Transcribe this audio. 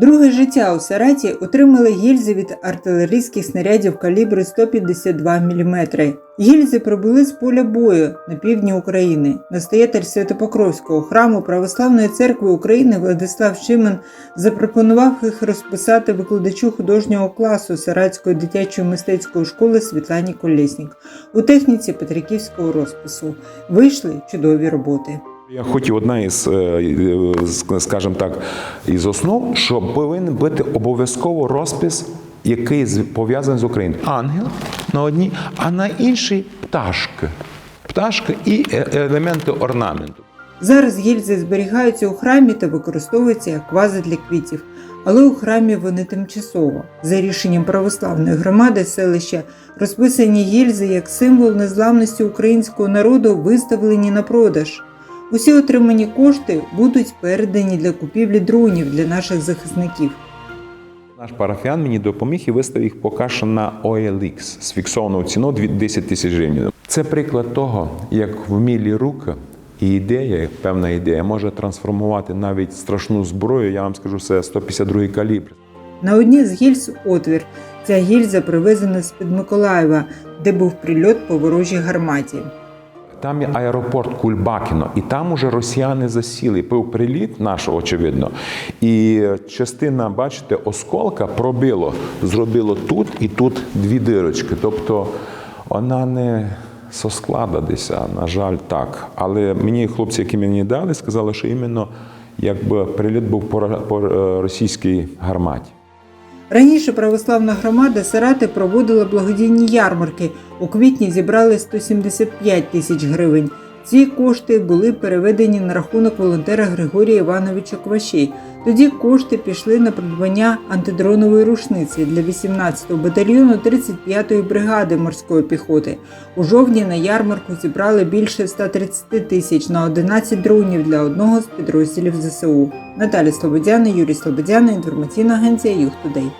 Друге життя у Сараті отримали гільзи від артилерійських снарядів калібру 152 мм. Гільзи прибули з поля бою на півдні України. Настоятель Святопокровського храму Православної церкви України Владислав Шиман запропонував їх розписати викладачу художнього класу Саратської дитячої мистецької школи Світлані Колєснік у техніці Петриківського розпису. Вийшли чудові роботи. Я хотів одна із, е, е, ск- скажімо так, із основ, що повинен бути обов'язково розпис, який пов'язаний з Україною. Ангел на одній, а на іншій пташка. Пташка і е- елементи орнаменту. Зараз гільзи зберігаються у храмі та використовуються як вази для квітів, але у храмі вони тимчасово. За рішенням православної громади селища розписані гільзи як символ незламності українського народу виставлені на продаж. Усі отримані кошти будуть передані для купівлі дронів для наших захисників. Наш парафіян мені допоміг і виставив їх поки що на OLX з фіксованою ціною дві- 10 тисяч гривень. Це приклад того, як вмілі руки і ідея, певна ідея, може трансформувати навіть страшну зброю. Я вам скажу, це 152 калібр. На одній з гільз отвір. Ця гільза привезена з-під Миколаєва, де був прильот по ворожій гарматі. Там є аеропорт Кульбакіно, і там уже росіяни засіли. Пив приліт наш, очевидно. І частина, бачите, осколка пробило, зробило тут і тут дві дирочки. Тобто вона не со склада десь, а, на жаль, так. Але мені хлопці, які мені дали, сказали, що іменно якби приліт був по е, російській гарматі. Раніше православна громада Сарати проводила благодійні ярмарки. У квітні зібрали 175 тисяч гривень. Ці кошти були переведені на рахунок волонтера Григорія Івановича Квашей. Тоді кошти пішли на придбання антидронової рушниці для 18-го батальйону 35-ї бригади морської піхоти. У жовтні на ярмарку зібрали більше 130 тисяч на 11 дронів для одного з підрозділів ЗСУ. Наталя Слободяна, Юрій Слободяна, інформаційна агенція Юг Тудей.